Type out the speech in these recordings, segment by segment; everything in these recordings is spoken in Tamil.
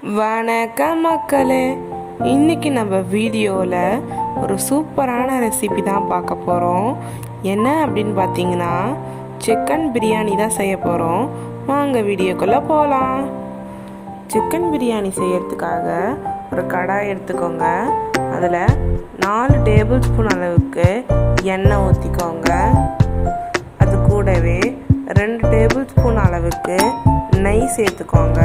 வணக்கம் மக்களே இன்றைக்கி நம்ம வீடியோவில் ஒரு சூப்பரான ரெசிபி தான் பார்க்க போகிறோம் என்ன அப்படின்னு பார்த்தீங்கன்னா சிக்கன் பிரியாணி தான் செய்ய போகிறோம் வாங்க வீடியோக்குள்ளே போகலாம் சிக்கன் பிரியாணி செய்யறதுக்காக ஒரு கடாய் எடுத்துக்கோங்க. அதில் நாலு டேபிள் ஸ்பூன் அளவுக்கு எண்ணெய் ஊற்றிக்கோங்க அது கூடவே ரெண்டு டேபிள் ஸ்பூன் அளவுக்கு நெய் சேர்த்துக்கோங்க.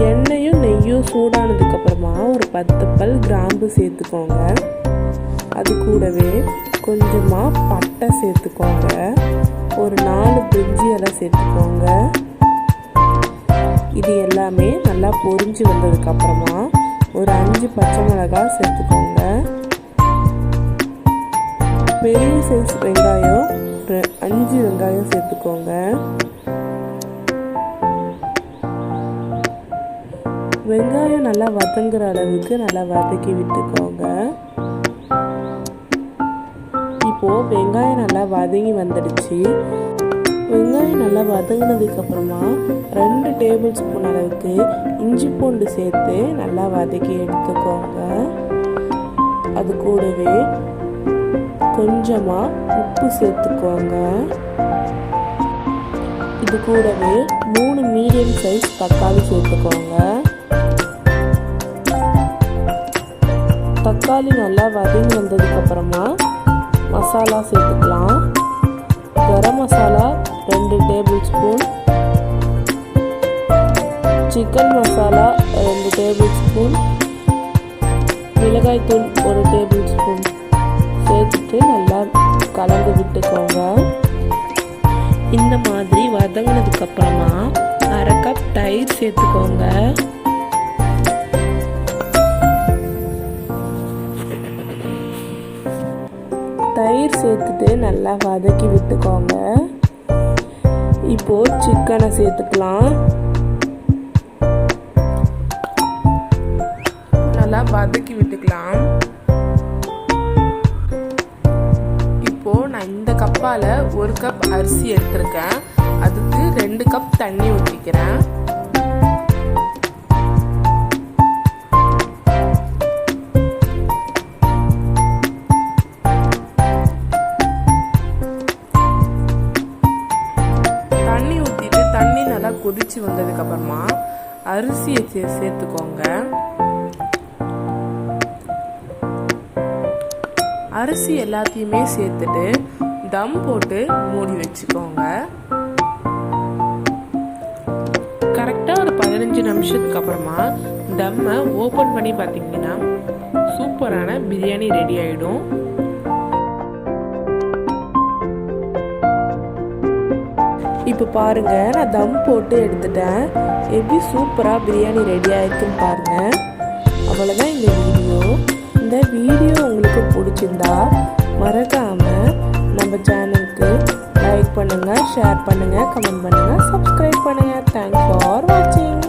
எண்ணெயும் நெய்யும் சூடானதுக்கப்புறமா ஒரு பத்து பல் கிராம்பு சேர்த்துக்கோங்க. அது கூடவே கொஞ்சமாக பட்டை சேர்த்துக்கோங்க. ஒரு நாலு பிரிஞ்சி எல்லாம் சேர்த்துக்கோங்க. இது எல்லாமே நல்லா பொரிஞ்சு வந்ததுக்கப்புறமா ஒரு அஞ்சு பச்சை மிளகாய் சேர்த்துக்கோங்க. பெரிய சைஸ் வெங்காயம் அஞ்சு வெங்காயம் சேர்த்துக்கோங்க. வெங்காயம் நல்லா வதங்குற அளவுக்கு நல்லா வதக்கி விட்டுக்கோங்க. இப்போ வெங்காயம் நல்லா வதங்கி வந்துடுச்சு. வெங்காயம் நல்லா வதங்கினதுக்கு அப்புறமா ரெண்டு டேபிள் ஸ்பூன் அளவுக்கு இஞ்சி பூண்டு சேர்த்து நல்லா வதக்கி எடுத்துக்கோங்க. அது கூடவே கொஞ்சமாக உப்பு சேர்த்துக்கோங்க. இது கூடவே மூணு மீடியம் சைஸ் தக்காளி சேர்த்துக்கோங்க. தக்காளி நல்லா வதங்கி வந்ததுக்கப்புறமா மசாலா சேர்த்துக்கலாம். கரம் மசாலா ரெண்டு டேபிள் ஸ்பூன் சிக்கன் மசாலா ரெண்டு டேபிள் ஸ்பூன் மிளகாய்த்தூள் ஒரு டேபிள் ஸ்பூன் சேர்த்துட்டு நல்லா கலந்து விட்டுக்கோங்க. இந்த மாதிரி வதங்கினதுக்கப்புறமா அரை கப் தயிர் சேர்த்துக்கோங்க. தயிர் சேர்த்துட்டு நல்லா வதக்கி விட்டுக்கோங்க. இப்போ சிக்கனை சேர்த்துக்கலாம். நல்லா வதக்கி விட்டுக்கலாம். இப்போ நான் இந்த கப்பால ஒரு கப் அரிசி எடுத்திருக்கேன். அதுக்கு ரெண்டு கப் தண்ணி ஊற்றிக்கிறேன் தண்ணி வந்ததுக்கப்புறமா கொதிச்சு வந்ததுக்கு அப்புறமா அரிசியை சே சேர்த்துக்கோங்க. அரிசி எல்லாத்தையுமே சேர்த்துட்டு தம் போட்டு மூடி வச்சுக்கோங்க. கரெக்டாக ஒரு பதினஞ்சு நிமிஷத்துக்கு அப்புறமா தம்மை ஓப்பன் பண்ணி பார்த்தீங்கன்னா சூப்பரான பிரியாணி ரெடி ஆகிடும் இப்போ பாருங்கள் நான் தம் போட்டு எடுத்துட்டேன். எப்படி சூப்பராக பிரியாணி ரெடி இருக்குன்னு பாருங்கள் அவ்வளோதான் இந்த வீடியோ. இந்த வீடியோ உங்களுக்கு பிடிச்சிருந்தா மறக்காமல் நம்ம சேனலுக்கு லைக் பண்ணுங்கள் ஷேர் பண்ணுங்கள் கமெண்ட் பண்ணுங்கள் சப்ஸ்கிரைப் பண்ணுங்கள் தேங்க்ஸ் ஃபார் வாட்சிங்